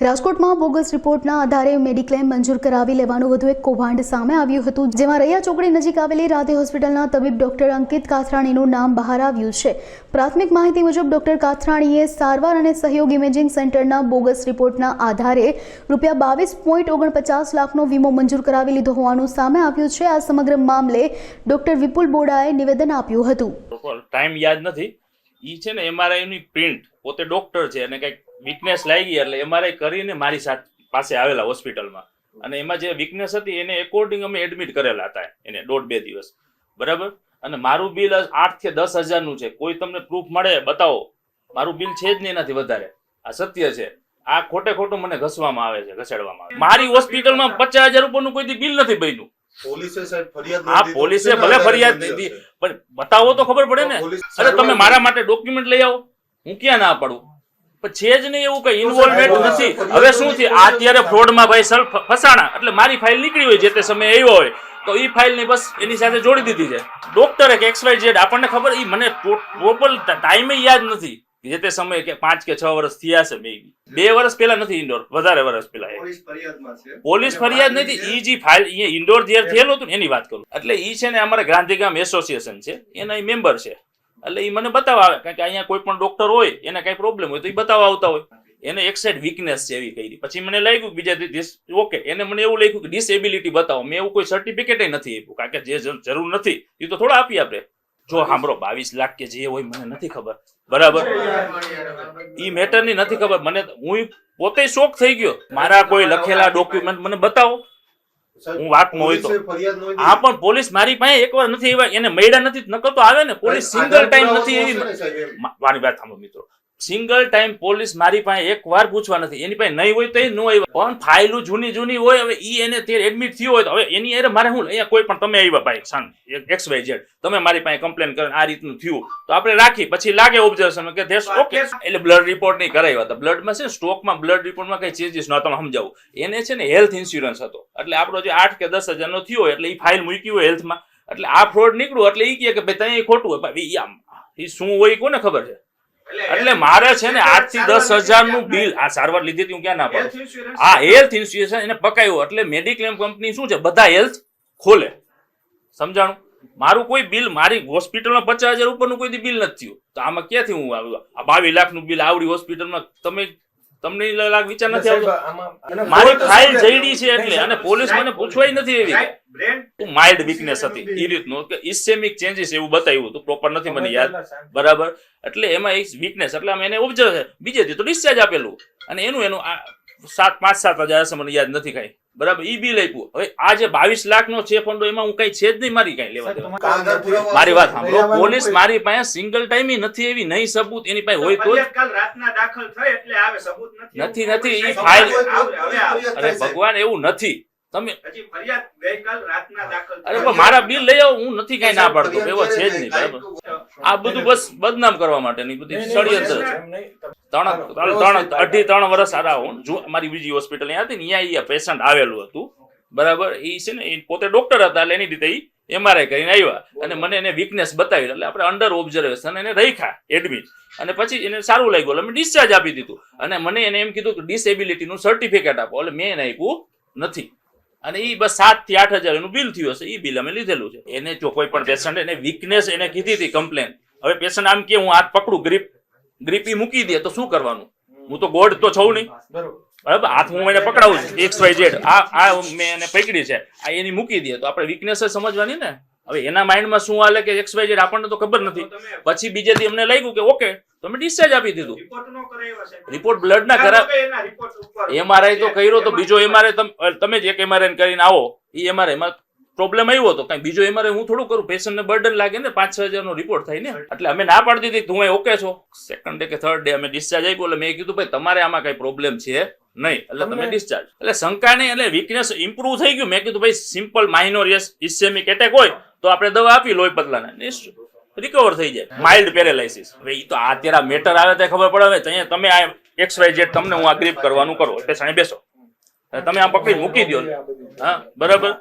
રાજકોટમાં બોગસ રિપોર્ટના આધારે મેડિક્લેમ મંજૂર કરાવી લેવાનું વધુ એક કૌભાંડ સામે આવ્યું હતું, જેમાં રૈયા ચોકડી નજીક આવેલી રાધે હોસ્પિટલના તબીબ ડોક્ટર અંકિત કાથરાણીનું નામ બહાર આવ્યું છે. પ્રાથમિક માહિતી મુજબ ડોક્ટર કાથરાણીએ સારવાર અને સહયોગ ઇમેજિંગ સેન્ટરના બોગસ રિપોર્ટના આધારે રૂપિયા બાવીસ પોઈન્ટ ઓગણપચાસ લાખનો વીમો મંજૂર કરાવી લીધો હોવાનું સામે આવ્યું છે. આ સમગ્ર મામલે ડોક્ટર વિપુલ બોડાએ નિવેદન આપ્યું હતું. ટાઈમ યાદ નથી. ઈ છે ને એમઆરઆઈની પ્રિન્ટ પોતે ડોક્ટર છે અને કંઈક વીકનેસ લાગી એટલે એમઆરઆઈ કરીને મારી સાથ પાસે આવેલા હોસ્પિટલમાં અને એમાં જે વીકનેસ હતી એને એકોર્ડિંગ અમે એડમિટ કરેલા હતા એને, દોઢ બે દિવસ. બરાબર? અને મારું બિલ આઠથી દસ હજારનું છે. કોઈ તમને પ્રૂફ મળે, બતાવો. મારું બિલ છે જ નહીં એનાથી વધારે. આ સત્ય છે. આ ખોટે ખોટું મને ઘસવામાં આવે છે, ઘસેડવામાં મારી હોસ્પિટલમાં પચાસ હજાર રૂપિયાનું કોઈ બિલ નથી બન્યું. પોલીસે સાહેબ ફરિયાદ હા પોલીસે ભલે ફરિયાદ દીધી પણ બતાવો તો ખબર પડે ને. અરે તમે મારા માટે ડોક્યુમેન્ટ લઈ આવો. હું ક્યાં ના પાડું? પણ છે જ નહીં એવું કઈ ઇન્વોલ્વમેન્ટ નથી. હવે શું છે થયું? આ અત્યારે ફ્રોડમાં ભાઈ સર ફસાણા. એટલે મારી ફાઇલ નીકળી હોય જે તે સમયે આવ્યો હોય તો એ ફાઇલની બસ એની સાથે જોડી દીધી છે. ડોક્ટરે કે એક્સ વાય ઝેડ આપણને ખબર એ મને પ્રોપર ટાઈમે યાદ નથી. જે તે સમયે કે પાંચ કે છ વર્ષ થયા છે બે બે વર્ષ પહેલા નથી ઇન્ડોર વધારે વર્ષ પહેલા પોલીસ ફરિયાદ નથી ઈ જે ફાઇલ અહીંયા ઇન્ડોર જે થયેલું હતું એની વાત કરું. એટલે ઈ છે ને અમારે ગાંધીગામ એસોસિએશન છે એના મેમ્બર છે. એટલે ઈ મને બતાવવા આવે કારણ કે અહીંયા કોઈ પણ ડોક્ટર હોય એને કઈ પ્રોબ્લેમ હોય તો એ બતાવવા આવતા હોય. એને એક સાઈડ વીકનેસ છે એવી કરી પછી મને લાગ્યું બીજા દિવસ ઓકે એને મને એવું લાગ્યું કે ડિસેબિલિટી બતાવો. મેં એવું કોઈ સર્ટિફિકેટ નથી આપ્યું કારણ કે જે જરૂર- જરૂર નથી એ તો થોડા આપી આપણે. જો સાંભળો બાવીસ લાખ કે જે હોય મને નથી ખબર. બરાબર? ઈ મેટરની નથી ખબર. મને હું પોતે શોક થઈ ગયો. મારા કોઈ લખેલા ડોક્યુમેન્ટ મને બતાવો. હું હું વાતમાં હોય તો. હા પણ પોલીસ મારી પાસે એકવાર નથી એવા એને મળ્યા નથી. નકર તો આવે ને. પોલીસ સિંગલ ટાઈમ નથી એવી ને મારી વાત સાંભળો મિત્રો. સિંગલ ટાઈમ પોલીસ મારી પાસે એક વાર પૂછવા નથી. એની પાસે નહીં હોય તો એ ન આવ્યા. પણ ફાઇલું જૂની જૂની હોય હવે ઈ એને તે એડમિટ થયું હોય તો હવે એની અરે મારે શું અહીંયા કોઈ પણ તમે આવ્યા ભાઈ સાન એક્સ વાય ઝેડ તમે મારી પાસે કમ્પ્લેન કરીને આ રીતનું થયું. તો આપણે રાખી પછી લાગે ઓબ્ઝર્વેશન કે ધેસ ઓકે એટલે બ્લડ રિપોર્ટ નહીં કરાવ્યા હતા. બ્લડમાં છે સ્ટોકમાં બ્લડ રિપોર્ટમાં કઈ ચેન્જીસ ન તમે સમજાવું. એને છે ને હેલ્થ ઇન્સ્યોરન્સ હતો. એટલે આપણો જે આઠ કે દસ હજારનો થયો હોય એટલે એ ફાઇલ મૂકી હોય હેલ્થમાં એટલે આ ફ્રોડ નીકળ્યું એટલે એ કહે કે ભાઈ ત્યાં ખોટું હોય. ભાઈ આમ એ શું હોય કોને ખબર છે? એટલે મારે છે ને આઠથી દસ હજારનું બિલ આ સારવાર લીધી હતી હું ક્યાં ના પાડું? આ હેલ્થ ઇન્સ્યુરન્સ એને પકાયું. એટલે મેડિક્લેમ કંપની શું છે? બધા હેલ્થ ખોલે. સમજાણું? મારું કોઈ બિલ મારી હોસ્પિટલમાં પચાસ હજાર ઉપરનું કોઈ બિલ નથી થયું. તો આમાં ક્યાંથી હું આવ્યું આ બાવીસ લાખનું બિલ આવડી હોસ્પિટલમાં? તમે તમને લાગ વિચાર નથી આવતો. મારી ફાઇલ જઈડી છે એટલે અને પોલીસ મને પૂછવાય નથી એવી માઇલ્ડ વીકનેસ હતી એ રીતનું કે ઇસેમિક ચેન્જીસ એવું બતાવ્યું હતું પ્રોપર નથી મને યાદ. બરાબર? એટલે એમાં એક વીકનેસ એટલે અમે એને ઓબ્ઝર્વ બીજેથી તો ડિસ્ચાર્જ આપેલું. અને એનું એનું સાત પાંચ સાત હજાર હશે મને યાદ નથી કાંઈ. બરાબર ઈ બિલ આપ્યું. હવે આ જે બાવીસ લાખ નો છે ફંડો એમાં હું કઈ છે જ નહીં મારી કઈ લેવા દેવા. મારી વાત સાંભળો. પોલીસ મારી પાસે સિંગલ ટાઈમ નથી એવી નહીં સબૂત એની પાસે હોય તો જ. કાલ રાતના દાખલ થઈ એટલે આવે સબૂત નથી નથી, નથી, ઈ ફાઇલ- અરે ભગવાન એવું નથી. તમે. અરે પણ મારા બિલ લઈ આવો હું નથી કઈ ના પાડતો. એવો છે જ નહીં બરાબર. આ બધું બસ બદનામ કરવા માટેની બધી ષડયંત્ર છે ત્રણ ત્રણ અઢી ત્રણ વર્ષ સારા હું મારી બીજી હોસ્પિટલ હતી ને અહીંયા પેશન્ટ આવેલું હતું. બરાબર? એ છે ને એ પોતે ડોક્ટર હતા એટલે એની રીતે એમઆરઆઈ કરીને આવ્યા. અને મને એને વીકનેસ બતાવી. એટલે આપણે અંડર ઓબ્ઝર્વેશન એને રાખ્યા એડમિટ અને પછી એને સારું લાગ્યું. એટલે મેં ડિસ્ચાર્જ આપી દીધું. અને મને એને એમ કીધું કે ડિસેબિલિટીનું સર્ટિફિકેટ આપો. એટલે મેં એને આપ્યું નથી. અને એ બસ સાતથી આઠ હજાર એનું બિલ થયું હશે. એ બિલ અમે લીધેલું છે. એને જો કોઈ પણ પેશન્ટ એને વીકનેસ એને કીધી હતી કમ્પ્લેન હવે પેશન્ટ આમ કે હું હાથ પકડું ગ્રીપ ગ્રીપ મૂકી દે તો શું કરવાનું? હું તો ગોડ તો છું નહીં. બરાબર? હાથ હું એને પકડાવું છું એક્સ વાય ઝેડ આ આ મેં એને પકડી છે. આ એની મૂકી દે તો આપણે વીકનેસ સમજવાની ને? હવે એના માઇન્ડમાં શું હાલે કે એક્સ વાય ઝેડ આપણને તો ખબર નથી. પછી બીજે દી અમને લાગ્યું કે, ઓકે તો ડિસ્ચાર્જ આપી દીધું. રિપોર્ટ નો બ્લડ ના કરા ચાલો કે એના રિપોર્ટ ઉપર એમઆરઆઈ તો કર્યો તો બીજો એમઆરઆઈ તમે જ એક એમઆરઆઈ કરીને આવો. એ એમઆરઆઈમાં પ્રોબ્લેમ આવ્યો હતો કઈ બીજો એમઆરઆઈ હું થોડું કરું? પેશન્ટને બર્ડન લાગે ને પાંચ છ હજારનો રિપોર્ટ થાય ને. એટલે અમે ના પાડી દીધી. તું ઓકે છો? સેકન્ડ ડે કે થર્ડ ડે અમે ડિસ્ચાર્જ આપ્યો. એટલે મેં કીધું ભાઈ તમારે આમાં કઈ પ્રોબ્લેમ છે નહીં. એટલે તમે ડિસ્ચાર્જ એટલે શંકા નહીં એટલે વીકનેસ ઇમ્પ્રુવ થઈ ગયું. મેં કીધું ભાઈ simple minor yes ischemic attack હોય તો આપણે દવા આપી લોહી પતલાને. રિકવર થઈ જાય. માઇલ્ડ પેરેલાઇસિસ હવે એ તો આ અત્યારે મેટર આવે તો ખબર પડે હવે. તમે આ એક્સ વાય જેડ તમને હું આ ગ્રીપ કરવાનું કરો. એટલે સામે બેસો. તમે આ પકડી મૂકી દો હા, બરાબર?